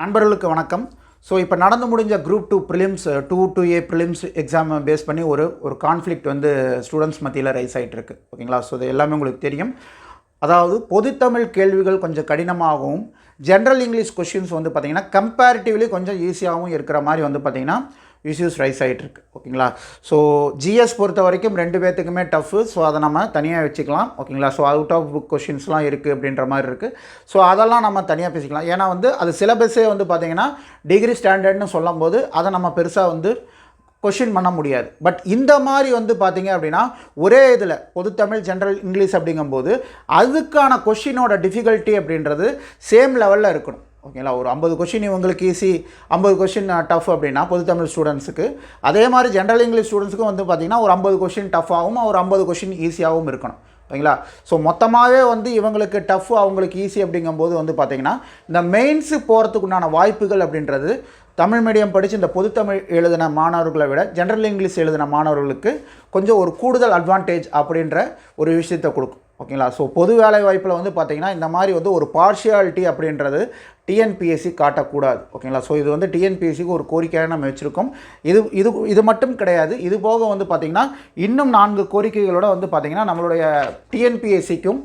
நண்பர்களுக்கு வணக்கம். ஸோ இப்போ நடந்து முடிஞ்ச group two prelims two two A prelims exam pass பண்ணி ஒரு ஒரு கான்ஃப்ளிக்ட் வந்து ஸ்டூடெண்ட்ஸ் மத்தியில் ரைஸ் ஆகிட்டுருக்கு ஓகேங்களா? ஸோ இது எல்லாமே உங்களுக்கு தெரியும். அதாவது பொதுத்தமிழ் கேள்விகள் கொஞ்சம் கடினமாகவும் ஜென்ரல் இங்கிலீஷ் கொஷின்ஸ் வந்து பார்த்திங்கன்னா கம்பேரிட்டிவ்லி கொஞ்சம் ஈஸியாகவும் இருக்கிற மாதிரி வந்து பார்த்திங்கன்னா இஷ்யூஸ் ரைஸ் ஆகிட்டுருக்கு ஓகேங்களா ஸோ ஜிஎஸ் பொறுத்த வரைக்கும் ரெண்டு பேர்த்துக்குமே டஃப்பு ஸோ அதை நம்ம தனியாக வச்சுக்கலாம் ஓகேங்களா ஸோ அவுட் ஆஃப் புக் கொஷின்ஸ்லாம் இருக்குது அப்படின்ற மாதிரி இருக்குது ஸோ அதெல்லாம் நம்ம தனியாக பேசிக்கலாம். ஏன்னா வந்து அது சிலபஸே வந்து பார்த்திங்கன்னா டிகிரி ஸ்டாண்டர்ட்னு சொல்லும் போது அதை நம்ம பெருசாக வந்து கொஷின் பண்ண முடியாது. பட் இந்த மாதிரி வந்து பார்த்திங்க அப்படின்னா ஒரே இதில் பொதுத்தமிழ் ஜென்ரல் இங்கிலீஷ் அப்படிங்கும்போது அதுக்கான கொஷினோட டிஃபிகல்ட்டி அப்படின்றது சேம் லெவலில் இருக்கணும். ஓகேங்களா? ஒரு ஐம்பது கொஷின் இவங்களுக்கு ஈஸி ஐம்பது கொஷின் டஃப் அப்படின்னா பொதுத்தமிழ் ஸ்டூடெண்ட்ஸுக்கு அதே மாதிரி ஜென்ரல் இங்கிலீஷ் ஸ்டூடெண்ட்ஸுக்கும் வந்து பார்த்திங்கன்னா ஒரு ஐம்பது கொஷின் டஃப்பாகவும் ஒரு ஐம்பது கொஷின் ஈஸியாகவும் இருக்கணும். ஓகேங்களா? ஸோ மொத்தமாகவே வந்து இவங்களுக்கு டஃப் அவங்களுக்கு ஈஸி அப்படிங்கும்போது வந்து பார்த்திங்கன்னா இந்த மெயின்ஸு போகிறதுக்கு உண்டான வாய்ப்புகள் அப்படின்றது தமிழ் மீடியம் படித்து இந்த பொதுத்தமிழ் எழுதின மாணவர்களை விட ஜென்ரல் இங்கிலீஷ் எழுதின மாணவர்களுக்கு கொஞ்சம் ஒரு கூடுதல் அட்வான்டேஜ் அப்படின்ற ஒரு விஷயத்தை கொடுக்கும். ஓகேங்களா? ஸோ பொது வேலை வாய்ப்பில் வந்து பார்த்திங்கன்னா இந்த மாதிரி வந்து ஒரு பார்ஷியாலிட்டி அப்படின்றது டிஎன்பிஎஸ்சி காட்டக்கூடாது. ஓகேங்களா? ஸோ இது வந்து டிஎன்பிஎஸ்சிக்கு ஒரு கோரிக்கையாக நம்ம வச்சுருக்கோம். இது இது இது மட்டும் கிடையாது. இது போக வந்து பார்த்திங்கன்னா இன்னும் நான்கு கோரிக்கைகளோட வந்து பார்த்திங்கன்னா நம்மளுடைய டிஎன்பிஎஸ்சிக்கும்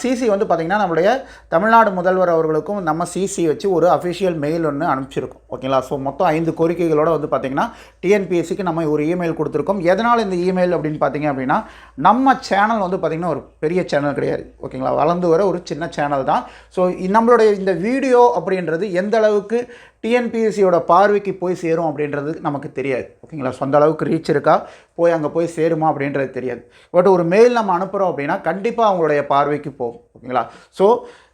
சிசி வந்து பார்த்திங்கன்னா நம்மளுடைய தமிழ்நாடு முதல்வர் அவர்களுக்கும் நம்ம சிசி வச்சு ஒரு அஃபிஷியல் மெயில் ஒன்று அனுப்பிச்சிருக்கோம். ஓகேங்களா ஸோ மொத்தம் ஐந்து கோரிக்கைகளோடு வந்து பார்த்திங்கன்னா டிஎன்பிஎஸ்சிக்கு நம்ம ஒரு இமெயில் கொடுத்துருக்கோம். எதனால் இந்த இமெயில் அப்படின்னு பார்த்தீங்க அப்படின்னா நம்ம சேனல் வந்து பார்த்திங்கன்னா ஒரு பெரிய சேனல் கிடையாது. ஓகேங்களா வளர்ந்து வர ஒரு சின்ன சேனல் தான். ஸோ நம்மளுடைய இந்த வீடியோ அப்படின்றது எந்த அளவுக்கு டிஎன்பிஎஸ்சியோட பார்வைக்கு போய் சேரும் அப்படின்றது நமக்கு தெரியாது. ஓகேங்களா? சொந்த அளவுக்கு ரீச் இருக்கா? போய் அங்கே போய் சேருமா அப்படின்றது தெரியாது. பட் ஒரு மெயில் நம்ம அனுப்புகிறோம் அப்படின்னா கண்டிப்பாக அவங்களுடைய பார்வைக்கு போகும். ஓகேங்களா? ஸோ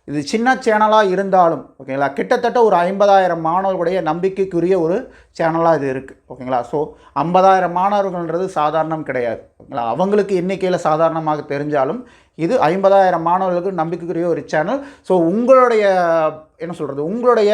இது சின்ன சேனலாக இருந்தாலும் ஓகேங்களா? கிட்டத்தட்ட ஒரு ஐம்பதாயிரம் மாணவர்களுடைய நம்பிக்கைக்குரிய ஒரு சேனலாக இது இருக்குது ஓகேங்களா? ஸோ ஐம்பதாயிரம் மாணவர்கள்ன்றது சாதாரணம் கிடையாது. ஓகேங்களா? அவங்களுக்கு எண்ணிக்கையில் சாதாரணமாக தெரிஞ்சாலும் இது ஐம்பதாயிரம் மாணவர்களுக்கு நம்பிக்கைக்குரிய ஒரு சேனல் ஸோ உங்களுடைய என்ன சொல்கிறது உங்களுடைய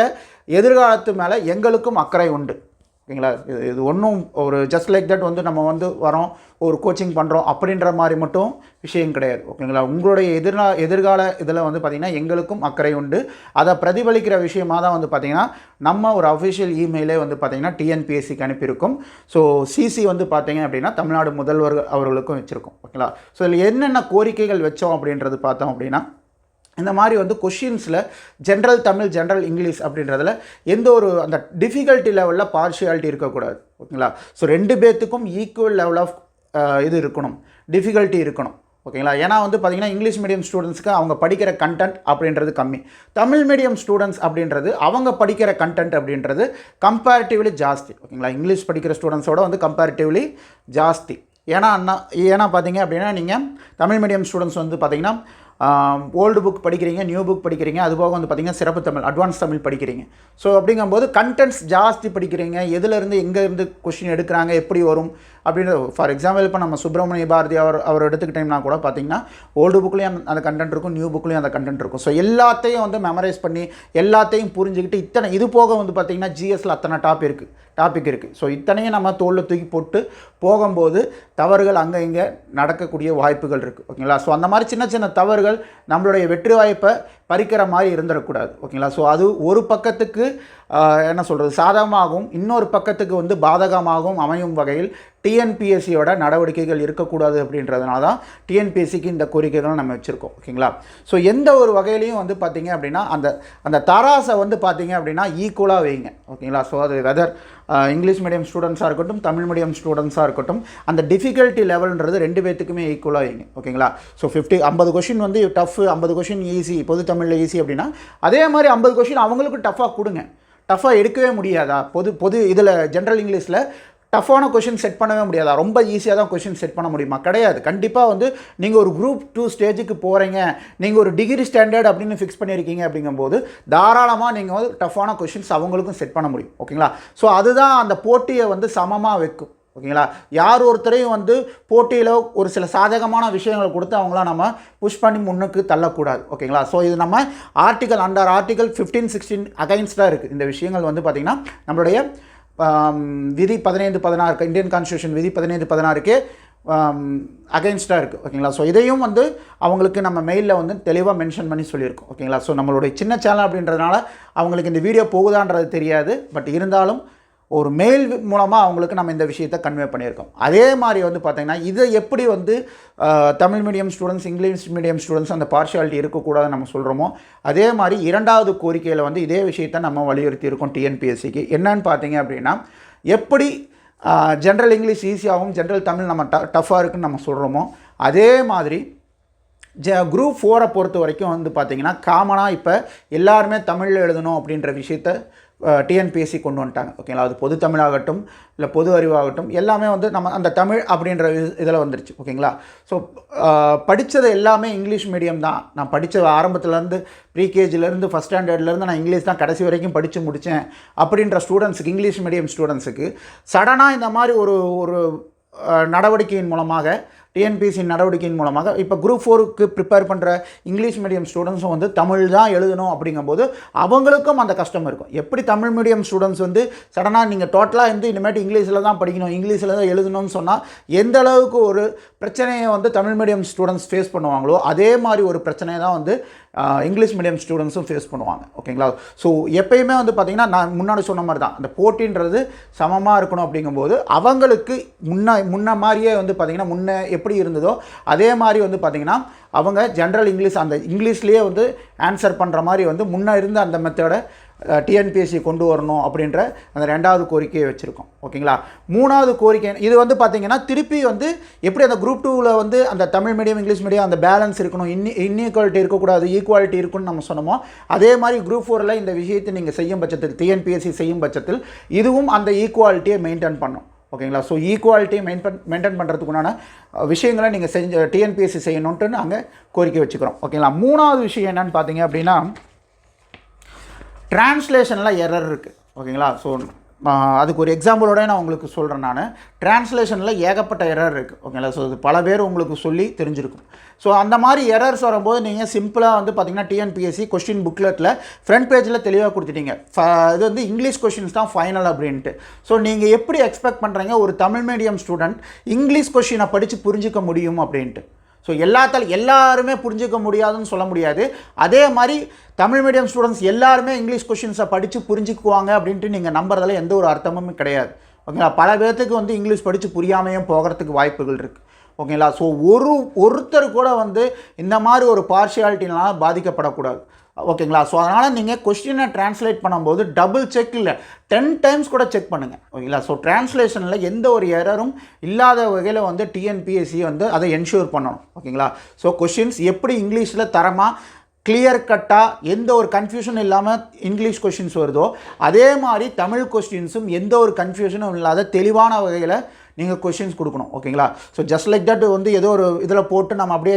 எதிர்காலத்து மேலே எங்களுக்கும் அக்கறை உண்டு. ஓகேங்களா? இது இது ஒன்றும் ஒரு ஜஸ்ட் லைக் தட் வந்து நம்ம வந்து வரோம் ஒரு கோச்சிங் பண்ணுறோம் அப்படின்ற மாதிரி மட்டும் விஷயம் கிடையாது. ஓகேங்களா? உங்களுடைய எதிர்கா எதிர்கால இதில் வந்து பார்த்திங்கன்னா எங்களுக்கும் அக்கறை உண்டு. அதை பிரதிபலிக்கிற விஷயமாக தான் வந்து பார்த்திங்கன்னா நம்ம ஒரு அஃபிஷியல் இமெயிலே வந்து பார்த்திங்கன்னா டிஎன்பிஎஸ்சிக்கு அனுப்பியிருக்கோம். ஸோ சிசி வந்து பார்த்திங்க அப்படின்னா தமிழ்நாடு முதல்வர் அவர்களுக்கும் வச்சுருக்கோம். ஓகேங்களா? ஸோ இதில் என்னென்ன கோரிக்கைகள் வச்சோம் அப்படின்றது பார்த்தோம் அப்படின்னா இந்த மாதிரி வந்து கொஷின்ஸில் ஜென்ரல் தமிழ் ஜென்ரல் இங்கிலீஷ் அப்படின்றதில் எந்த ஒரு அந்த டிஃபிகல்ட்டி லெவலில் பார்ஷியாலிட்டி இருக்கக்கூடாது ஓகேங்களா? ஸோ ரெண்டு பேர்த்துக்கும் ஈக்குவல் லெவல் ஆஃப் இது இருக்கணும் டிஃபிகல்ட்டி இருக்கணும் ஓகேங்களா? ஏன்னா வந்து பார்த்திங்கன்னா இங்கிலீஷ் மீடியம் ஸ்டூடெண்ட்ஸ்க்கு அவங்க படிக்கிற கண்டென்ட் அப்படின்றது கம்மி. தமிழ் மீடியம் ஸ்டூடெண்ட்ஸ் அப்படின்றது அவங்க படிக்கிற கண்டென்ட் அப்படின்றது கம்பேரிட்டிவ்லி ஜாஸ்தி ஓகேங்களா? இங்கிலீஷ் படிக்கிற ஸ்டூடெண்ட்ஸோட வந்து கம்பேரிட்டிவ்லி ஜாஸ்தி. ஏன்னா அண்ணா ஏன்னா பார்த்தீங்க அப்படின்னா நீங்கள் தமிழ் மீடியம் ஸ்டூடெண்ட்ஸ் வந்து பார்த்தீங்கன்னா ஓல்டு புக் படிக்கிறீங்க நியூ புக் படிக்கிறீங்க அது போக வந்து பார்த்திங்கன்னா சிறப்பு தமிழ் அட்வான்ஸ் தமிழ் படிக்கிறீங்க. ஸோ அப்படிங்கும்போது கண்டென்ட்ஸ் ஜாஸ்தி படிக்கிறீங்க எதுலேருந்து எங்கேருந்து கொஷின் எடுக்கிறாங்க எப்படி வரும் அப்படின்னு ஃபார் எக்ஸாம்பிள் இப்போ நம்ம சுப்பிரமணிய பாரதி அவர் அவர் எடுத்துக்கிட்டோம்னா கூட பார்த்தீங்கன்னா ஓல்டு புக்லேயும் அந்த கண்டென்ட் இருக்கும் நியூ புக்லேயும் அந்த கண்டென்ட் இருக்கும். ஸோ எல்லாத்தையும் வந்து மெமரைஸ் பண்ணி எல்லாத்தையும் புரிஞ்சுக்கிட்டு இத்தனை இது போக வந்து பார்த்திங்கன்னா ஜிஎஸ்சில் அத்தனை டாப் இருக்குது டாபிக் இருக்குது ஸோ இத்தனையும் நம்ம தோளில் தூக்கி போட்டு போகும்போது தவறுகள் அங்கே இங்கே நடக்கக்கூடிய வாய்ப்புகள் இருக்குது ஓகேங்களா? ஸோ அந்த மாதிரி சின்ன சின்ன தவறுகள் நம்மளுடைய வெற்றி வாய்ப்பை பறிக்கிற மாதிரி இருந்துடக்கூடாது ஓகேங்களா? ஸோ அது ஒரு பக்கத்துக்கு என்ன சொல்கிறது சாதகமாகவும் இன்னொரு பக்கத்துக்கு வந்து பாதகமாகவும் அமையும் வகையில் டிஎன்பிஎஸ்சியோட நடவடிக்கைகள் இருக்கக்கூடாது அப்படின்றதுனால தான் டிஎன்பிஎஸ்சிக்கு இந்த கோரிக்கைகளை நம்ம வச்சுருக்கோம் ஓகேங்களா? ஸோ எந்த ஒரு வகையிலையும் வந்து பார்த்திங்க அப்படின்னா அந்த அந்த தராசை வந்து பார்த்திங்க அப்படின்னா ஈக்குவலாக வைங்க ஓகேங்களா? ஸோ அது வெதர் இங்கிலீஷ் மீடியம் ஸ்டூடெண்ட்ஸாக இருக்கட்டும் தமிழ் மீடியம் ஸ்டூடெண்ட்ஸாக இருக்கட்டும் அந்த டிஃபிகல்ட்டி லெவல்ன்றது ரெண்டு பேர்த்துக்குமே ஈக்குவலாக வைங்க ஓகேங்களா? ஸோ ஃபிஃப்டி ஐம்பது கொஷின் வந்து டஃப் ஐம்பது கொஷின் ஈஸி பொது தமிழில் ஈஸி அப்படின்னா அதே மாதிரி ஐம்பது கொஷின் அவங்களுக்கு டஃப்பாக கொடுங்க. டஃப்பாக எடுக்கவே முடியாதா? பொது பொது இதில் ஜென்ரல் இங்கிலீஷில் டஃப்பான கொஷின் செட் பண்ணவே முடியாதா? ரொம்ப ஈஸியாக தான் கொஷின் செட் பண்ண முடியுமா? கிடையாது. கண்டிப்பாக வந்து நீங்கள் ஒரு குரூப் டூ ஸ்டேஜுக்கு போகிறீங்க நீங்கள் ஒரு டிகிரி ஸ்டாண்டர்ட் அப்படின்னு ஃபிக்ஸ் பண்ணியிருக்கீங்க அப்படிங்கும்போது தாராளமாக நீங்கள் வந்து டஃப்பான கொஷின்ஸ் அவங்களுக்கும் செட் பண்ண முடியும். ஓகேங்களா ஸோ அதுதான் அந்த போட்டியை வந்து சமமாக வைக்கும். ஓகேங்களா? யார் ஒருத்தரையும் வந்து போட்டியில் ஒரு சில சாதகமான விஷயங்களை கொடுத்து அவங்கள நம்ம புஷ் பண்ணி முன்னுக்கு தள்ளக்கூடாது. ஓகேங்களா? ஸோ இது நம்ம article under article fifteen sixteen அகைன்ஸ்டாக இருக்குது இந்த விஷயங்கள் வந்து பார்த்திங்கன்னா நம்மளுடைய விதி பதினைந்து பதினாறு இந்தியன் கான்ஸ்டியூஷன் விதி பதினைந்து பதினாறுக்கு அகைன்ஸ்டாக இருக்குது ஓகேங்களா? ஸோ இதையும் வந்து அவங்களுக்கு நம்ம மெயிலில் வந்து தெளிவாக மென்ஷன் பண்ணி சொல்லியிருக்கோம். ஓகேங்களா? ஸோ நம்மளுடைய சின்ன சேனல் அப்படின்றதுனால அவங்களுக்கு இந்த வீடியோ போகுதான்றது தெரியாது. பட் இருந்தாலும் ஒரு மெயில் மூலமாக அவங்களுக்கு நம்ம இந்த விஷயத்தை கன்வே பண்ணியிருக்கோம். அதே மாதிரி வந்து பார்த்திங்கன்னா இதை எப்படி வந்து Tamil medium students English medium students அந்த பார்ஷியாலிட்டி இருக்கக்கூடாதுன்னு நம்ம சொல்கிறோமோ அதே மாதிரி இரண்டாவது கோரிக்கையில் வந்து இதே விஷயத்தை நம்ம வலியுறுத்தி இருக்கோம் டிஎன்பிஎஸ்சிக்கு என்னன்னு பார்த்தீங்க அப்படின்னா எப்படி ஜென்ரல் இங்கிலீஷ் ஈஸியாகவும் ஜென்ரல் தமிழ் நம்ம ட டஃப்பாக இருக்குன்னு நம்ம சொல்கிறோமோ அதே மாதிரி ஜ குரூப் ஃபோரை பொறுத்த வரைக்கும் வந்து பார்த்திங்கன்னா காமனாக இப்போ எல்லாருமே தமிழில் எழுதணும் அப்படின்ற விஷயத்த டிஎன்பிஎஸ்சி கொண்டு வந்துட்டாங்க. ஓகேங்களா அது பொது தமிழாகட்டும் இல்லை பொது அறிவாகட்டும் எல்லாமே வந்து நம்ம அந்த தமிழ் அப்படின்ற இதில் வந்துருச்சு. ஓகேங்களா ஸோ படித்தது எல்லாமே இங்கிலீஷ் மீடியம் தான். நான் படித்த ஆரம்பத்துலேருந்து ப்ரீகேஜிலேருந்து ஃபஸ்ட் ஸ்டாண்டர்ட்லேருந்து நான் இங்கிலீஷ் தான் கடைசி வரைக்கும் படித்து முடித்தேன் அப்படின்ற ஸ்டூடெண்ட்ஸுக்கு இங்கிலீஷ் மீடியம் ஸ்டூடெண்ட்ஸுக்கு சடனாக இந்த மாதிரி ஒரு ஒரு நடவடிக்கையின் மூலமாக டிஎன்பிஎஸ்சி நடவடிக்கையின் மூலமாக இப்போ குரூப் ஃபோருக்கு ப்ரிப்பேர் பண்ணுற இங்கிலீஷ் மீடியம் ஸ்டூடெண்ட்ஸும் வந்து தமிழ் தான் எழுதணும் அப்படிங்கும்போது அவங்களுக்கும் அந்த கஷ்டம் இருக்கும். எப்படி தமிழ் மீடியம் ஸ்டூடெண்ட்ஸ் வந்து சடனாக நீங்கள் டோட்டலாக வந்து இனிமேட்டு இங்கிலீஷில் தான் படிக்கணும் இங்கிலீஷில் தான் எழுதணும்னு சொன்னால் எந்த அளவுக்கு ஒரு பிரச்சனையை வந்து தமிழ் மீடியம் ஸ்டூடெண்ட்ஸ் ஃபேஸ் பண்ணுவாங்களோ அதே மாதிரி ஒரு பிரச்சனையை தான் வந்து இங்கிலீஷ் மீடியம் ஸ்டூடெண்ட்ஸும் ஃபேஸ் பண்ணுவாங்க. ஓகேங்களா? ஸோ எப்பயுமே வந்து பார்த்திங்கன்னா நான் முன்னாடி சொன்ன மாதிரி தான். அந்த போட்டின்றது சமமாக இருக்கணும் அப்படிங்கும்போது அவங்களுக்கு முன்ன முன்ன மாதிரியே வந்து பார்த்திங்கன்னா முன்ன எப்படி இருந்ததோ அதே மாதிரி வந்து பார்த்திங்கன்னா அவங்க ஜென்ரல் இங்கிலீஷ் அந்த இங்கிலீஷ்லேயே வந்து ஆன்சர் பண்ணுற மாதிரி வந்து முன்னே இருந்த அந்த மெத்தடை டிஎன்பிஎஸ்சி கொண்டு வரணும் அப்படின்ற அந்த ரெண்டாவது கோரிக்கையை வச்சுருக்கோம். ஓகேங்களா? மூணாவது கோரிக்கை இது வந்து பார்த்திங்கன்னா திருப்பி வந்து எப்படி அந்த குரூப் டூவில் வந்து அந்த தமிழ் மீடியம் இங்கிலீஷ் மீடியம் அந்த பேலன்ஸ் இருக்கணும் இன்னி இன்இக்வாலிட்டி இருக்கக்கூடாது ஈக்குவாலிட்டி இருக்குன்னு நம்ம சொன்னோமோ அதே மாதிரி குரூப் ஃபோரில் இந்த விஷயத்தை நீங்கள் செய்யும் பட்சத்தில் டிஎன்பிஎஸ்சி செய்யும் பட்சத்தில் இதுவும் அந்த ஈக்குவாலிட்டியை மெயின்டைன் பண்ணும். ஓகேங்களா? ஸோ ஈக்குவாலிட்டியை மெயின்டைன் மெயின்டைன் பண்ணுறதுக்குண்டான விஷயங்களை நீங்கள் செஞ்ச டிஎன்பிஎஸ்சி செய்யணுன்ட்டு நாங்கள் கோரிக்கை வச்சுக்கிறோம். ஓகேங்களா? மூணாவது விஷயம் என்னென்னு பார்த்தீங்க அப்படின்னா டிரான்ஸ்லேஷனில் எரர் இருக்குது ஓகேங்களா? ஸோ அதுக்கு ஒரு எக்ஸாம்பிளோட நான் உங்களுக்கு சொல்கிறேன் நான். டிரான்ஸ்லேஷனில் ஏகப்பட்ட எரர் இருக்குது ஓகேங்களா? ஸோ இது பல பேர் உங்களுக்கு சொல்லி தெரிஞ்சிருக்கும். ஸோ அந்த மாதிரி எரர்ஸ் வரும்போது நீங்கள் சிம்பிளாக வந்து பார்த்தீங்கன்னா டிஎன்பிஎஸ்சி கொஸ்டின் புக்லெட்டில் ஃப்ரண்ட் பேஜில் தெளிவாக கொடுத்துட்டீங்க. ஃப- இது வந்து இங்கிலீஷ் கொஷின்ஸ் தான் ஃபைனல் அப்படின்ட்டு. ஸோ நீங்கள் எப்படி எக்ஸ்பெக்ட் பண்ணுறீங்க ஒரு தமிழ் மீடியம் ஸ்டூடெண்ட் இங்கிலீஷ் கொஷினை படித்து புரிஞ்சிக்க முடியும் அப்படின்ட்டு. ஸோ எல்லாத்தால் எல்லாருமே புரிஞ்சிக்க முடியாதுன்னு சொல்ல முடியாது. அதே மாதிரி தமிழ் மீடியம் ஸ்டூடெண்ட்ஸ் எல்லாருமே இங்கிலீஷ் கொஷின்ஸை படித்து புரிஞ்சுக்குவாங்க அப்படின்ட்டு நீங்கள் நம்புறதுல எந்த ஒரு அர்த்தமும் கிடையாது. ஓகேங்களா? பல பேர்த்துக்கு வந்து இங்கிலீஷ் படித்து புரியாமையும் போகிறதுக்கு வாய்ப்புகள் இருக்குது ஓகேங்களா? ஸோ ஒரு ஒருத்தர் கூட வந்து இந்த மாதிரி ஒரு பார்ஷியாலிட்டினால பாதிக்கப்படக்கூடாது. ஓகேங்களா? ஸோ அதனால் நீங்கள் கொஸ்டினை ட்ரான்ஸ்லேட் பண்ணும்போது டபுள் செக் இல்லை. டென் டைம்ஸ் கூட செக் பண்ணுங்கள் ஓகேங்களா? ஸோ ட்ரான்ஸ்லேஷனில் எந்த ஒரு எரரும் இல்லாத வகையில் வந்து டிஎன்பிஎஸ்சி வந்து அதை என்ஷூர் பண்ணணும். ஓகேங்களா? ஸோ கொஷின்ஸ் எப்படி இங்கிலீஷில் தரமாக கிளியர் கட்டாக எந்த ஒரு கன்ஃபியூஷன் இல்லாமல் இங்கிலீஷ் கொஷின்ஸ் வருதோ அதே மாதிரி தமிழ் கொஸ்டின்ஸும் எந்த ஒரு கன்ஃபியூஷனும் இல்லாத தெளிவான வகையில் நீங்கள் கொஷின்ஸ் கொடுக்கணும் ஓகேங்களா ஸோ ஜஸ்ட் லைக் தட் வந்து ஏதோ ஒரு இதில் போட்டு நம்ம அப்படியே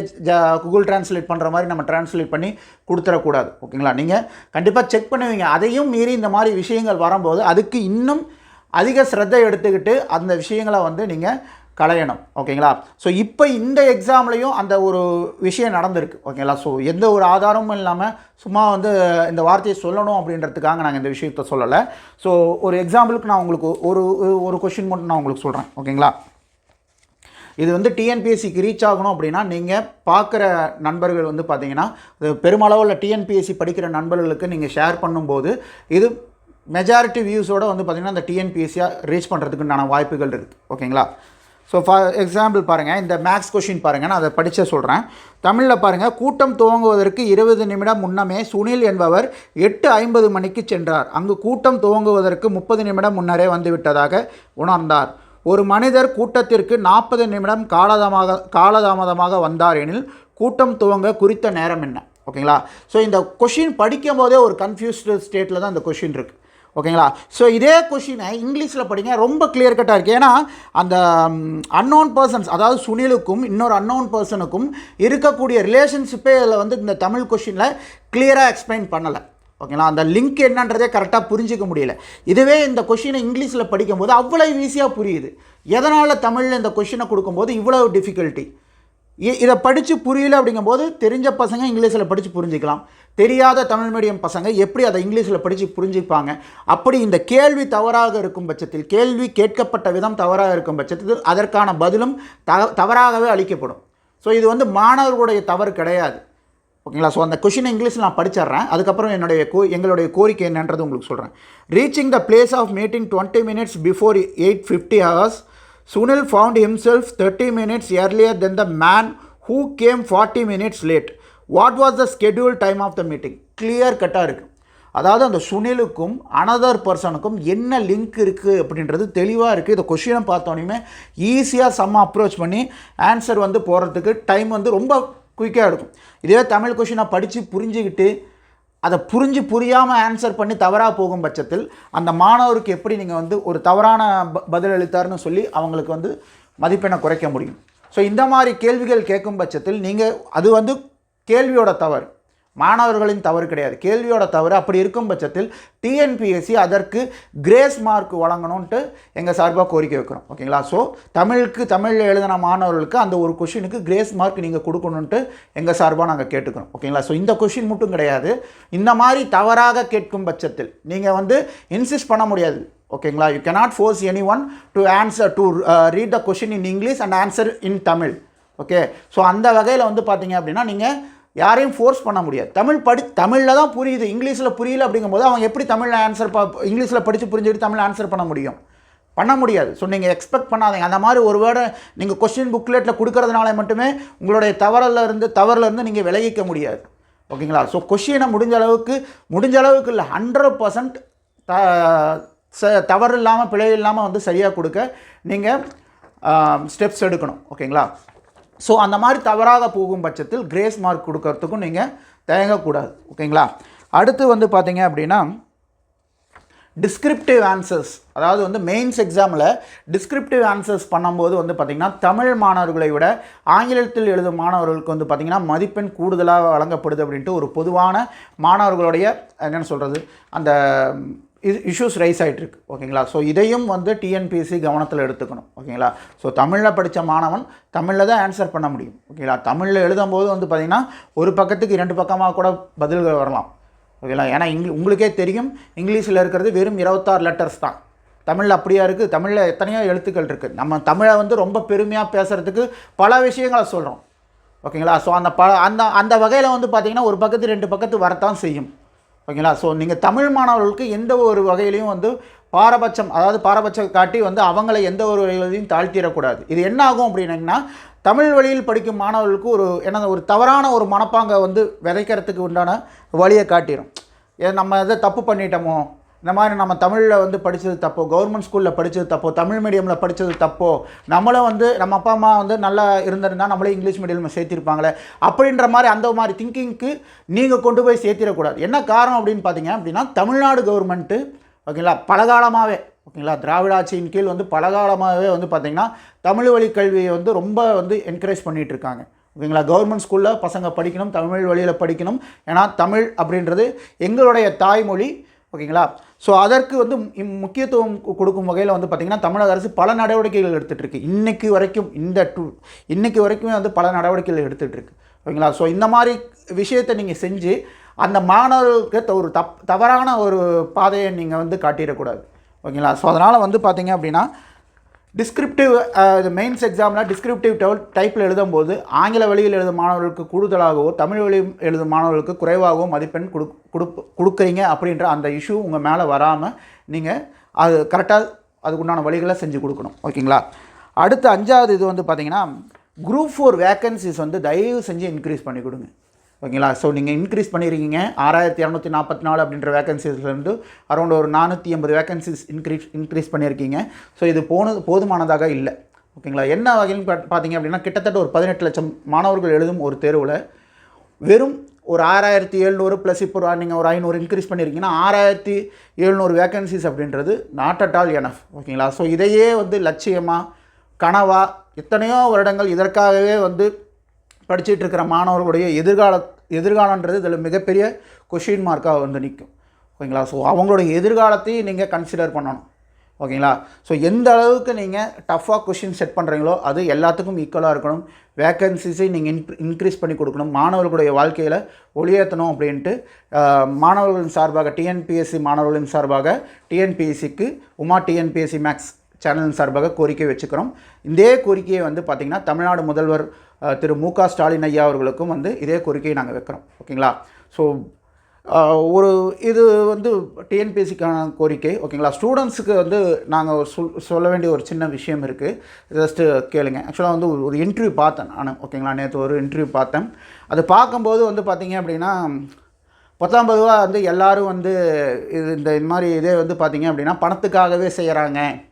கூகுள் டிரான்ஸ்லேட் பண்ணுற மாதிரி நம்ம டிரான்ஸ்லேட் பண்ணி கொடுத்துடக்கூடாது ஓகேங்களா நீங்கள் கண்டிப்பாக செக் பண்ணுவீங்க. அதையும் மீறி இந்த மாதிரி விஷயங்கள் வரும்போது அதுக்கு இன்னும் அதிக ஸ்ரத்தை எடுத்துக்கிட்டு அந்த விஷயங்களை வந்து நீங்கள் களையணும் ஓகேங்களா? ஸோ இப்போ இந்த எக்ஸாம்லேயும் அந்த ஒரு விஷயம் நடந்திருக்கு ஓகேங்களா? ஸோ எந்த ஒரு ஆதாரமும் இல்லாமல் சும்மா வந்து இந்த வார்த்தையை சொல்லணும் அப்படின்றதுக்காக நாங்கள் இந்த விஷயத்த சொல்லலை. ஸோ ஒரு எக்ஸாம்பிளுக்கு நான் உங்களுக்கு ஒரு ஒரு கொஷின் மட்டும் நான் உங்களுக்கு சொல்கிறேன் ஓகேங்களா? இது வந்து டிஎன்பிஎஸ்சிக்கு ரீச் ஆகணும் அப்படின்னா நீங்கள் பார்க்குற நண்பர்கள் வந்து பார்த்தீங்கன்னா பெருமளவில் டிஎன்பிஎஸ்சி படிக்கிற நண்பர்களுக்கு நீங்கள் ஷேர் பண்ணும்போது இது மெஜாரிட்டி வியூஸோட வந்து பார்த்திங்கன்னா அந்த டிஎன்பிஎஸ்சியாக ரீச் பண்ணுறதுக்குண்டான வாய்ப்புகள் இருக்குது ஓகேங்களா? ஸோ ஃபார் எக்ஸாம்பிள் பாருங்கள் இந்த மேக்ஸ் கொஷின் பாருங்கள் நான் அதை படித்த சொல்கிறேன் தமிழில் பாருங்கள் கூட்டம் துவங்குவதற்கு இருபது நிமிடம் முன்னமே சுனில் என்பவர் எட்டு ஐம்பது மணிக்கு சென்றார். அங்கு கூட்டம் துவங்குவதற்கு முப்பது நிமிடம் முன்னரே வந்துவிட்டதாக உணர்ந்தார். ஒரு மனிதர் கூட்டத்திற்கு நாற்பது நிமிடம் காலதாமக காலதாமதமாக வந்தார் எனில் கூட்டம் துவங்க குறித்த நேரம் என்ன? ஓகேங்களா? ஸோ இந்த கொஷின் படிக்கும் போதே ஒரு கன்ஃபியூஸ்டு ஸ்டேட்டில் தான் இந்த கொஷின் இருக்குது ஓகேங்களா? ஸோ இதே கொஷினை இங்கிலீஷில் படிங்க. ரொம்ப கிளியர் கட்டாக இருக்குது ஏன்னா அந்த அன்னோன் பர்சன்ஸ் அதாவது சுனிலுக்கும் இன்னொரு அன்னோன் பர்சனுக்கும் இருக்கக்கூடிய ரிலேஷன்ஷிப்பே இதில் வந்து இந்த தமிழ் கொஷினில் கிளியராக எக்ஸ்பிளைன் பண்ணலை. ஓகேங்களா? அந்த லிங்க் என்னன்றதே கரெக்டாக புரிஞ்சிக்க முடியல. இதுவே இந்த கொஷினை இங்கிலீஷில் படிக்கும்போது அவ்வளோ ஈஸியாக புரியுது. எதனால் தமிழில் இந்த கொஷினை கொடுக்கும்போது இவ்வளோ டிஃபிகல்ட்டி இதை படித்து புரியல அப்படிங்கும்போது தெரிஞ்ச பசங்க இங்கிலீஷில் படித்து புரிஞ்சிக்கலாம். தெரியாத தமிழ் மீடியம் பசங்க எப்படி அதை இங்கிலீஷில் படித்து புரிஞ்சுப்பாங்க? அப்படி இந்த கேள்வி தவறாக இருக்கும் பட்சத்தில் கேள்வி கேட்கப்பட்ட விதம் தவறாக இருக்கும் பட்சத்தில் அதற்கான பதிலும் த தவறாகவே அளிக்கப்படும். ஸோ இது வந்து மாணவர்களுடைய தவறு கிடையாது. ஓகேங்களா? ஸோ அந்த கொஷின் இங்கிலீஷில் நான் படிச்சிடுறேன். அதுக்கப்புறம் என்னுடைய கோ எங்களுடைய கோரிக்கை என்னன்றது உங்களுக்கு சொல்கிறேன் reaching the place of meeting twenty minutes before eight fifty hours Sunil found himself thirty minutes earlier than the man who came forty minutes late what was the schedule time of the meeting clear கட்டாக இருக்குது அதாவது அந்த சுனிலுக்கும் another பர்சனுக்கும் என்ன link இருக்குது அப்படின்றது தெளிவாக இருக்குது இந்த கொஷினை பார்த்தோன்னே ஈஸியாக செம்ம அப்ரோச் பண்ணி ஆன்சர் வந்து போகிறதுக்கு டைம் வந்து ரொம்ப குயிக்காக இருக்கும் இதே தமிழ் கொஷினை படித்து புரிஞ்சுக்கிட்டு அதை புரிஞ்சு புரியாமல் ஆன்சர் பண்ணி தவறாக போகும் பட்சத்தில் அந்த மாணவருக்கு எப்படி நீங்கள் வந்து ஒரு தவறான ப பதில் அளித்தார்னு சொல்லி அவங்களுக்கு வந்து மதிப்பெண்ணை குறைக்க முடியும். ஸோ இந்த மாதிரி கேள்விகள் கேட்கும் பட்சத்தில் நீங்கள் அது வந்து கேள்வியோட தவறு. மாணவர்களின் தவறு கிடையாது. கேள்வியோட தவறு. அப்படி இருக்கும் பட்சத்தில் டிஎன்பிஎஸ்சி அதற்கு கிரேஸ் மார்க் வழங்கணும்ன்ட்டு எங்கள் சார்பாக கோரிக்கை வைக்கிறோம். ஓகேங்களா? ஸோ தமிழுக்கு தமிழில் எழுதின மாணவர்களுக்கு அந்த ஒரு கொஷினுக்கு கிரேஸ் மார்க் நீங்கள் கொடுக்கணுன்ட்டு எங்கள் சார்பாக நாங்கள் கேட்டுக்கிறோம். ஓகேங்களா? ஸோ இந்த கொஷின் மட்டும் கிடையாது. இந்த மாதிரி தவறாக கேட்கும் பட்சத்தில் நீங்கள் வந்து இன்சிஸ்ட் பண்ண முடியாது. ஓகேங்களா? You cannot force any one to answer to read the question in English and answer in Tamil okay so அந்த வகையில் வந்து பார்த்தீங்க அப்படின்னா நீங்கள் யாரையும் ஃபோர்ஸ் பண்ண முடியாது. தமிழ் படி தமிழில் தான் புரியுது இங்கிலீஷில் புரியல அப்படிங்கும்போது அவங்க எப்படி தமிழில் ஆன்சர் பா இங்கிலீஷில் படித்து புரிஞ்சுக்கிட்டு தமிழ் ஆன்சர் பண்ண முடியும்? பண்ண முடியாது. ஸோ நீங்கள் எக்ஸ்பெக்ட் பண்ணாதீங்க. அந்த மாதிரி ஒரு வேர்டை நீங்கள் கொஸ்டின் புக்லெட்டில் கொடுக்கறதுனால மட்டுமே உங்களுடைய தவறில் இருந்து தவறுலேருந்து நீங்கள் விலகிக்க முடியாது. ஓகேங்களா ஸோ கொஷினை முடிஞ்ச அளவுக்கு முடிஞ்ச அளவுக்கு இல்லை. ஹண்ட்ரட் பர்சன்ட் த ச தவறு இல்லாமல் பிழை இல்லாமல் வந்து சரியாக கொடுக்க நீங்கள் ஸ்டெப்ஸ் எடுக்கணும். ஓகேங்களா ஸோ அந்த மாதிரி தவறாக போகும் பட்சத்தில் கிரேஸ் மார்க் கொடுக்கறதுக்கும் நீங்கள் தயங்கக்கூடாது. ஓகேங்களா? அடுத்து வந்து பார்த்தீங்க அப்படின்னா டிஸ்கிரிப்டிவ் ஆன்சர்ஸ் அதாவது வந்து மெயின்ஸ் எக்ஸாமில் டிஸ்கிரிப்டிவ் ஆன்சர்ஸ் பண்ணும்போது வந்து பார்த்திங்கன்னா தமிழ் மாணவர்களை விட ஆங்கிலத்தில் எழுதும் மாணவர்களுக்கு வந்து பார்த்திங்கன்னா மதிப்பெண் கூடுதலாக வழங்கப்படுது அப்படின்ட்டு ஒரு பொதுவான மாணவர்களுடைய என்னென்னு சொல்கிறது அந்த இஷ்யூஸ் ரைஸ் ஆகிட்டுருக்கு ஓகேங்களா? ஸோ இதையும் வந்து டிஎன்பிஎஸ்சி கவனத்தில் எடுத்துக்கணும் ஓகேங்களா? ஸோ தமிழில் படித்த மாணவன் தமிழில் தான் ஆன்சர் பண்ண முடியும் ஓகேங்களா? தமிழில் எழுதும்போது வந்து பார்த்திங்கன்னா ஒரு பக்கத்துக்கு இரண்டு பக்கமாக கூட பதில்கள் வரலாம் ஓகேங்களா? ஏன்னா இங்கிலி உங்களுக்கே தெரியும் இங்கிலீஷில் இருக்கிறது வெறும் இருபத்தாறு லெட்டர்ஸ் தான். தமிழில் அப்படியா இருக்குது தமிழில் எத்தனையோ எழுத்துக்கள் இருக்குது நம்ம தமிழை வந்து ரொம்ப பெருமையாக பேசுகிறதுக்கு பல விஷயங்களை சொல்கிறோம் ஓகேங்களா? ஸோ அந்த ப அந்த அந்த வகையில் வந்து பார்த்திங்கன்னா ஒரு பக்கத்து ரெண்டு பக்கத்து வரத்தான் செய்யும். ஓகேங்களா? ஸோ நீங்கள் தமிழ் மாணவர்களுக்கு எந்த ஒரு வகையிலையும் வந்து பாரபட்சம் அதாவது பாரபட்சம் காட்டி வந்து அவங்கள எந்த ஒரு வகையிலையும் தாழ்த்திடக்கூடாது. இது என்ன ஆகும் அப்படின்னிங்கன்னா தமிழ் வழியில் படிக்கும் மாணவர்களுக்கு ஒரு என்ன ஒரு தவறான ஒரு மனப்பாங்கை வந்து விதைக்கிறதுக்கு உண்டான வழியை காட்டிடும் நம்ம எதை தப்பு பண்ணிட்டோமோ இந்த மாதிரி நம்ம தமிழில் வந்து படித்தது தப்போ கவர்மெண்ட் ஸ்கூலில் படித்தது தப்போ தமிழ் மீடியமில் படித்தது தப்போ நம்மளும் வந்து நம்ம அப்பா அம்மா வந்து நல்லா இருந்திருந்தால் நம்மளே இங்கிலீஷ் மீடியம் சேர்த்திருப்பாங்களே அப்படின்ற மாதிரி அந்த மாதிரி திங்கிங்க்கு நீங்கள் கொண்டு போய் சேர்த்திடக்கூடாது. என்ன காரணம் அப்படின்னு பார்த்தீங்க அப்படின்னா தமிழ்நாடு கவர்மெண்ட்டு ஓகேங்களா பலகாலமாகவே ஓகேங்களா திராவிட ஆட்சியின் கீழ் வந்து பலகாலமாகவே வந்து பார்த்திங்கன்னா தமிழ் வழி கல்வியை வந்து ரொம்ப வந்து என்கரேஜ் பண்ணிகிட்டு இருக்காங்க. ஓகேங்களா கவர்மெண்ட் ஸ்கூலில் பசங்க படிக்கணும் தமிழ் வழியில் படிக்கணும். ஏன்னா தமிழ் அப்படின்றது எங்களுடைய தாய்மொழி ஓகேங்களா? ஸோ அதற்கு வந்து முக்கியத்துவம் கொடுக்கும் வகையில் வந்து பார்த்திங்கன்னா தமிழக அரசு பல நடவடிக்கைகள் எடுத்துகிட்டு இன்றைக்கு வரைக்கும் இந்த டூ இன்றைக்கு வரைக்குமே வந்து பல நடவடிக்கைகள் எடுத்துகிட்ருக்கு ஓகேங்களா? ஸோ இந்த மாதிரி விஷயத்தை நீங்கள் செஞ்சு அந்த மாணவர்களுக்கு ஒரு தப் தவறான ஒரு பாதையை நீங்கள் வந்து காட்டிடக்கூடாது. ஓகேங்களா? ஸோ அதனால் வந்து பார்த்திங்க அப்படின்னா டிஸ்கிரிப்டிவ் அது மெயின்ஸ் எக்ஸாமில் டிஸ்கிரிப்டிவ் டெவல் டைப்பில் எழுதும்போது ஆங்கில வழியில் எழுதும் மாணவர்களுக்கு கூடுதலாகவோ தமிழ் வழி எழுதும் மாணவர்களுக்கு குறைவாகவோ மதிப்பெண் கொடு கொடுக்குறீங்க அப்படின்ற அந்த இஷ்யூ உங்கள் மேலே வராமல் நீங்கள் அது கரெக்டாக அதுக்குண்டான வழிகளை செஞ்சு கொடுக்கணும். ஓகேங்களா? அடுத்து அஞ்சாவது இது வந்து பார்த்திங்கன்னா குரூப் ஃபோர் வேக்கன்சிஸ் வந்து தயவு செஞ்சு இன்க்ரீஸ் பண்ணி கொடுங்க. ஓகேங்களா? ஸோ நீங்கள் இன்க்ரீஸ் பண்ணியிருக்கீங்க ஆறாயிரத்தி இரநூத்தி நாற்பத்தி நாலு அப்படின்ற வேகன்சிஸ்லேருந்து அரௌண்ட் ஒரு நானூற்றி எண்பது வேகன்சிஸ் இன்க்ரீஸ் இன்க்ரீஸ் பண்ணியிருக்கீங்க ஸோ இது போனது போதுமானதாக இல்லை. ஓகேங்களா? என்ன வகையிலும் பார்த்தீங்க அப்படின்னா கிட்டத்தட்ட ஒரு பதினெட்டு லட்சம் மாணவர்கள் எழுதும் ஒரு தேர்வில் வெறும் ஒரு ஆறாயிரத்தி எழுநூறு ப்ளஸ் இப்போ ஒரு நீங்கள் ஒரு ஐநூறு இன்க்ரீஸ் பண்ணியிருக்கீங்கன்னா ஆறாயிரத்தி எழுநூறு வேகன்சிஸ் அப்படின்றது நாட் அட் ஆல் எனஃப் ஓகேங்களா? ஸோ இதையே வந்து லட்சியமாக கனவாக எத்தனையோ வருடங்கள் இதற்காகவே வந்து படிச்சுட்டு இருக்கிற மாணவர்களுடைய எதிர்கால எதிர்காலன்றது இதில் மிகப்பெரிய கொஷின் மார்க்காக வந்து நிற்கும். ஓகேங்களா? ஸோ அவங்களுடைய எதிர்காலத்தையும் நீங்கள் கன்சிடர் பண்ணணும். ஓகேங்களா? ஸோ எந்த அளவுக்கு நீங்கள் டஃப்பாக கொஷின் செட் பண்ணுறீங்களோ அது எல்லாத்துக்கும் ஈக்குவலாக இருக்கணும். வேக்கன்சிஸை நீங்கள் இன் இன்க்ரீஸ் பண்ணி கொடுக்கணும். மாணவர்களுடைய வாழ்க்கையில் ஒளியேற்றணும் அப்படின்ட்டு மாணவர்களின் சார்பாக டிஎன்பிஎஸ்சி மாணவர்களின் சார்பாக டிஎன்பிஎஸ்சிக்கு உமா டிஎன்பிஎஸ்சி மேக்ஸ் சேனலின் சார்பாக கோரிக்கை வச்சுக்கிறோம். இதே கோரிக்கையை வந்து பார்த்திங்கன்னா தமிழ்நாடு முதல்வர் திரு மு க ஸ்டாலின் ஐயா அவர்களுக்கும் வந்து இதே கோரிக்கையை நாங்கள் வைக்கிறோம். ஓகேங்களா? ஸோ ஒரு இது வந்து டிஎன்பிஎஸ்சிக்கான கோரிக்கை. ஓகேங்களா? ஸ்டூடெண்ட்ஸுக்கு வந்து நாங்கள் சொல் சொல்ல வேண்டிய ஒரு சின்ன விஷயம் இருக்குது ஜஸ்ட்டு கேளுங்க. ஆக்சுவலாக வந்து ஒரு- இன்டர்வியூ பார்த்தேன் நான். ஓகேங்களா? நேற்று ஒரு இன்டர்வியூ பார்த்தேன். அது பார்க்கும்போது வந்து பார்த்தீங்க அப்படின்னா பத்தாம் பொதுவாக வந்து எல்லோரும் வந்து இது இந்த இந்த மாதிரி இதே வந்து பார்த்தீங்க அப்படின்னா பணத்துக்காகவே செய்கிறாங்க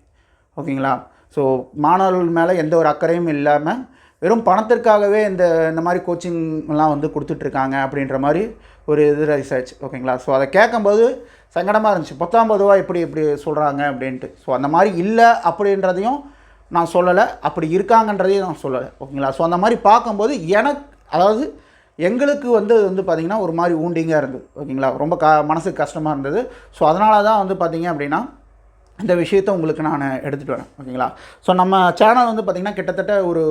ஓகேங்களா? ஸோ மாணவர்கள் மேலே எந்த ஒரு அக்கறையும் இல்லாமல் வெறும் பணத்திற்காகவே இந்த இந்த மாதிரி கோச்சிங்லாம் வந்து கொடுத்துட்ருக்காங்க அப்படின்ற மாதிரி ஒரு இது ரிசர்ச் ஓகேங்களா ஸோ அதை கேட்கும்போது சங்கடமாக இருந்துச்சு. பத்தாம் பொதுவா இப்படி இப்படி சொல்கிறாங்க அப்படின்ட்டு. ஸோ அந்த மாதிரி இல்லை அப்படின்றதையும் நான் சொல்லலை. அப்படி இருக்காங்கன்றதையும் நான் சொல்லலை. ஓகேங்களா ஸோ அந்த மாதிரி பார்க்கும்போது எனக்கு அதாவது எங்களுக்கு வந்து வந்து பார்த்திங்கன்னா ஒரு மாதிரி ஊண்டிங்காக இருந்தது. ஓகேங்களா ரொம்ப க மனசுக்கு கஷ்டமாக இருந்தது. ஸோ அதனால தான் வந்து பார்த்திங்க அப்படின்னா இந்த விஷயத்தை உங்களுக்கு நான் எடுத்துகிட்டு வரேன் ஓகேங்களா? ஸோ நம்ம சேனல் வந்து பார்த்திங்கன்னா கிட்டத்தட்ட ஒரு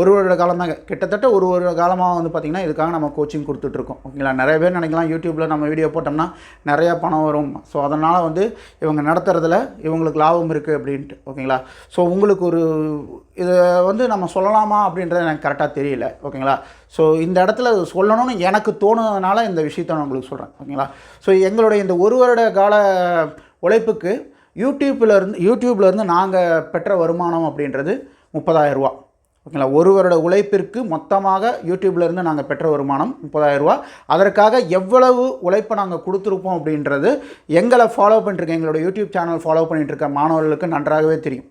ஒரு வருட காலமாக கிட்டத்தட்ட ஒரு வருட காலமாக வந்து பார்த்திங்கன்னா இதுக்காக நம்ம கோச்சிங் கொடுத்துட்ருக்கோம் ஓகேங்களா? நிறைய பேர் நினைக்கலாம் யூடியூப்பில் நம்ம வீடியோ போட்டோம்னா நிறையா பணம் வரும். ஸோ அதனால் வந்து இவங்க நடத்துகிறதுல இவங்களுக்கு லாபம் இருக்குது அப்படின்ட்டு ஓகேங்களா? ஸோ உங்களுக்கு ஒரு இதை வந்து நம்ம சொல்லலாமா அப்படின்றது எனக்கு கரெக்டாக தெரியல ஓகேங்களா? ஸோ இந்த இடத்துல சொல்லணும்னு எனக்கு தோணுனதுனால இந்த விஷயத்தை நான் உங்களுக்கு சொல்கிறேன் ஓகேங்களா? ஸோ எங்களுடைய இந்த ஒரு வருட கால உழைப்புக்கு யூடியூப்பில் இருந்து யூடியூப்பில் இருந்து நாங்கள் பெற்ற வருமானம் அப்படின்றது முப்பதாயிரம் ரூபா ஓகேங்களா? ஒரு வருட உழைப்பிற்கு மொத்தமாக யூடியூப்லேருந்து நாங்கள் பெற்ற வருமானம் முப்பதாயிரம் ரூபா அதற்காக எவ்வளவு உழைப்பை நாங்கள் கொடுத்துருப்போம் அப்படின்றது எங்களை ஃபாலோ பண்ணிட்டுருக்க எங்களோட யூடியூப் சேனல் ஃபாலோ பண்ணிகிட்ருக்க மாணவர்களுக்கு நன்றாகவே தெரியும்.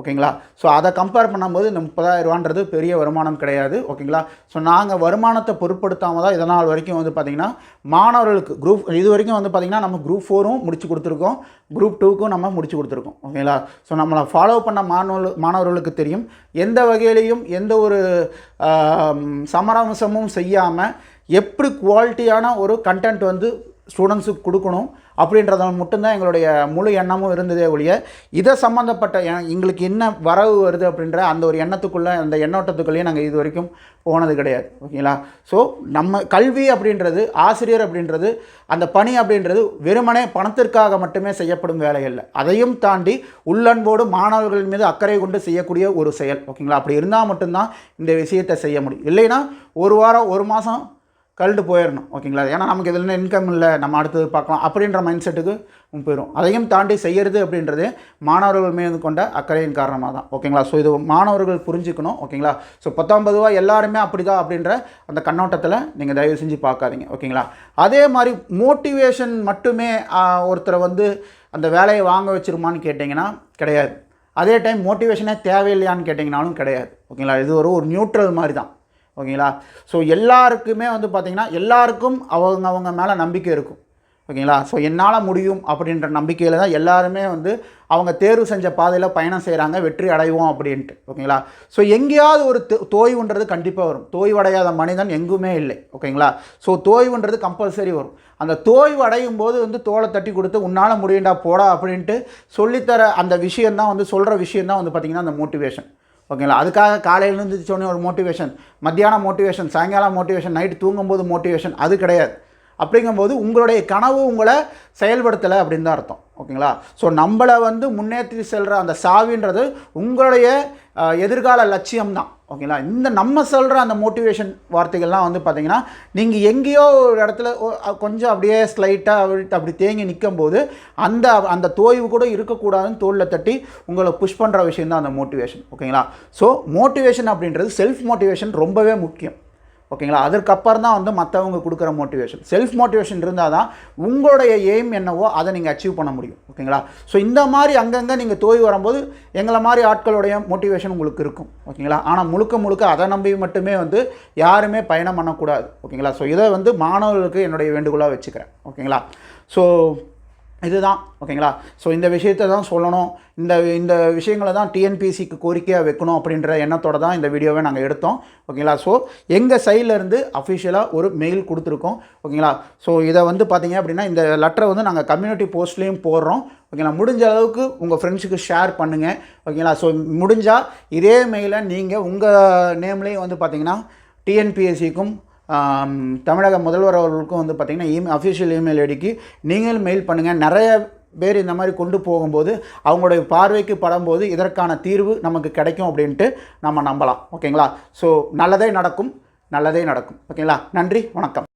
ஓகேங்களா? ஸோ அதை கம்பேர் பண்ணும்போது இந்த முப்பதாயிரம் ரூபான்றது பெரிய வருமானம் கிடையாது. ஓகேங்களா? ஸோ நாங்கள் வருமானத்தை பொருட்படுத்தாமல் தான் இதனால் வரைக்கும் வந்து பார்த்திங்கன்னா மாணவர்களுக்கு குரூப் இது வரைக்கும் வந்து பார்த்திங்கன்னா நம்ம குரூப் ஃபோரும் முடிச்சு கொடுத்துருக்கோம். குரூப் டூக்கும் நம்ம முடிச்சு கொடுத்துருக்கோம். ஓகேங்களா? ஸோ நம்மளை ஃபாலோ பண்ண மாணவர்கள் மாணவர்களுக்கு தெரியும். எந்த வகையிலையும் எந்த ஒரு ஆம், சமரசமும் செய்யாமல் எப்படி குவாலிட்டியான ஒரு கண்டென்ட் வந்து ஸ்டூடெண்ட்ஸுக்கு கொடுக்கணும் அப்படின்றத மட்டும்தான் எங்களுடைய முழு எண்ணமும் இருந்ததே ஒழிய இதை சம்மந்தப்பட்ட எங்களுக்கு என்ன வரவு வருது அப்படின்ற அந்த ஒரு எண்ணத்துக்குள்ளே அந்த எண்ணோட்டத்துக்குள்ளேயே நாங்கள் இது வரைக்கும் போனது கிடையாது. ஓகேங்களா? ஸோ நம்ம கல்வி அப்படின்றது ஆசிரியர் அப்படின்றது அந்த பணி அப்படின்றது வெறுமனே பணத்திற்காக மட்டுமே செய்யப்படும் வேலை இல்லை அதையும் தாண்டி உள்ளன்போடு மாணவர்கள் மீது அக்கறை கொண்டு செய்யக்கூடிய ஒரு செயல். ஓகேங்களா? அப்படி இருந்தால் மட்டும்தான் இந்த விஷயத்தை செய்ய முடியும். இல்லைன்னா ஒரு வாரம் ஒரு மாதம் கழுட்டு போயிடணும் ஓகேங்களா? ஏன்னா நமக்கு இதில் இன்கம் இல்லை நம்ம அடுத்தது பார்க்கலாம் அப்படின்ற மைண்ட் செட்டுக்கு போயிடும் அதையும் தாண்டி செய்யறது அப்படின்றது மாணவர்கள் மீது கொண்ட அக்கறையின் காரணமாக தான் ஓகேங்களா? ஸோ இது மாணவர்கள் புரிஞ்சுக்கணும் ஓகேங்களா? ஸோ பத்தாம் பொதுவாக எல்லாருமே அப்படிதான் அப்படின்ற அந்த கண்ணோட்டத்தில் நீங்கள் தயவு செஞ்சு பார்க்காதீங்க ஓகேங்களா? அதே மாதிரி மோட்டிவேஷன் மட்டுமே ஒருத்தரை வந்து அந்த வேலையை வாங்க வச்சிருமான்னு கேட்டிங்கன்னா கிடையாது. அதே டைம் மோட்டிவேஷனே தேவையில்லையான்னு கேட்டிங்கனாலும் கிடையாது ஓகேங்களா? இது ஒரு ஒரு நியூட்ரல் மாதிரி தான் ஓகேங்களா? ஸோ எல்லாருக்குமே வந்து பார்த்திங்கன்னா எல்லாருக்கும் அவங்க அவங்க மேலே நம்பிக்கை இருக்கும். ஓகேங்களா? ஸோ என்னால் முடியும் அப்படின்ற நம்பிக்கையில் தான் எல்லாருமே வந்து அவங்க தேர்வு செஞ்ச பாதையில் பயணம் செய்கிறாங்க வெற்றி அடைவோம் அப்படின்ட்டு. ஓகேங்களா? ஸோ எங்கேயாவது ஒரு தோ- தோய்வுன்றது கண்டிப்பாக வரும். தோய்வடையாத மனிதன் எங்குமே இல்லை. ஓகேங்களா? ஸோ தோய்வுன்றது கம்பல்சரி வரும். அந்த தோய்வு அடையும் போது வந்து தோலை தட்டி கொடுத்து உன்னால் முடியும்டா போடா அப்படின்ட்டு சொல்லித்தர அந்த விஷயந்தான் வந்து சொல்கிற விஷயந்தான் வந்து பார்த்திங்கன்னா அந்த மோட்டிவேஷன் ஓகேங்களா? அதுக்காக காலையில் இருந்து ஒரு மோட்டிவேஷன் மத்தியானம் மோட்டிவேஷன் சாயங்காலம் மோட்டிவேஷன் நைட்டு தூங்கும்போது மோட்டிவேஷன் அது கிடையாது. அப்படிங்கும்போது உங்களுடைய கனவு உங்களை செயல்படுத்தலை அப்படின்னு தான் அர்த்தம். ஓகேங்களா? ஸோ நம்மளை வந்து முன்னேற்றி செல்கிற அந்த சாவின்றது உங்களுடைய எதிர்கால லட்சியம் தான். ஓகேங்களா? இந்த நம்ம சொல்கிற அந்த மோட்டிவேஷன் வார்த்தைகள்லாம் வந்து பார்த்திங்கன்னா நீங்கள் எங்கேயோ ஒரு இடத்துல கொஞ்சம் அப்படியே ஸ்லைட்டாக அப்படி தேங்கி நிற்கும் போது அந்த அந்த தோய்வு கூட இருக்கக்கூடாதுன்னு தோளில் தட்டி உங்களை புஷ் பண்ணுற விஷயம் தான் அந்த மோட்டிவேஷன். ஓகேங்களா? ஸோ மோட்டிவேஷன் அப்படின்றது செல்ஃப் மோட்டிவேஷன் ரொம்பவே முக்கியம். ஓகேங்களா? அதற்கப்புறம் தான் வந்து மற்றவங்க கொடுக்குற மோட்டிவேஷன் செல்ஃப் மோட்டிவேஷன் இருந்தால் தான் உங்களுடைய எய்ம் என்னவோ அதை நீங்கள் அச்சீவ் பண்ண முடியும். ஓகேங்களா? ஸோ இந்த மாதிரி அங்கங்கே நீங்கள் தோய் வரும்போது எங்களை மாதிரி ஆட்களுடைய மோட்டிவேஷன் உங்களுக்கு இருக்கும். ஓகேங்களா? ஆனால் முழுக்க முழுக்க அதை நம்பி மட்டுமே வந்து யாருமே பயணம் பண்ணக்கூடாது. ஓகேங்களா? ஸோ இதை வந்து மாணவர்களுக்கு என்னுடைய வேண்டுகோளாக வச்சுக்கிறேன். ஓகேங்களா? ஸோ இதுதான். ஓகேங்களா? ஸோ இந்த விஷயத்தை தான் சொல்லணும். இந்த இந்த விஷயங்களை தான் டிஎன்பிசிக்கு கோரிக்கையாக வைக்கணும் அப்படின்ற எண்ணத்தோட தான் இந்த வீடியோவை நாங்கள் எடுத்தோம். ஓகேங்களா? ஸோ எங்கள் சைட்லேருந்து அஃபிஷியலாக ஒரு மெயில் கொடுத்துருக்கோம். ஓகேங்களா? ஸோ இதை வந்து பார்த்தீங்க அப்படின்னா இந்த லெட்டரை வந்து நாங்கள் கம்யூனிட்டி போஸ்ட்லேயும் போடுறோம். ஓகேங்களா? முடிஞ்ச அளவுக்கு உங்கள் ஃப்ரெண்ட்ஸுக்கு ஷேர் பண்ணுங்கள் ஓகேங்களா? ஸோ முடிஞ்சால் இதே மெயிலை நீங்கள் உங்கள் நேம்லேயும் வந்து பார்த்தீங்கன்னா டிஎன்பிஎஸ்சிக்கும் தமிழக முதல்வர் அவர்களுக்கும் வந்து பார்த்திங்கன்னா இமெயில் e-, அஃபிஷியல் இமெயில் ஐடிக்கு நீங்களும் மெயில் பண்ணுங்கள் நிறைய பேர் இந்த மாதிரி கொண்டு போகும்போது அவங்களுடைய பார்வைக்கு படும்போது இதற்கான தீர்வு நமக்கு கிடைக்கும் அப்படின்ட்டு நம்ம நம்பலாம். ஓகேங்களா? ஸோ நல்லதே நடக்கும் நல்லதே நடக்கும். ஓகேங்களா? நன்றி வணக்கம்.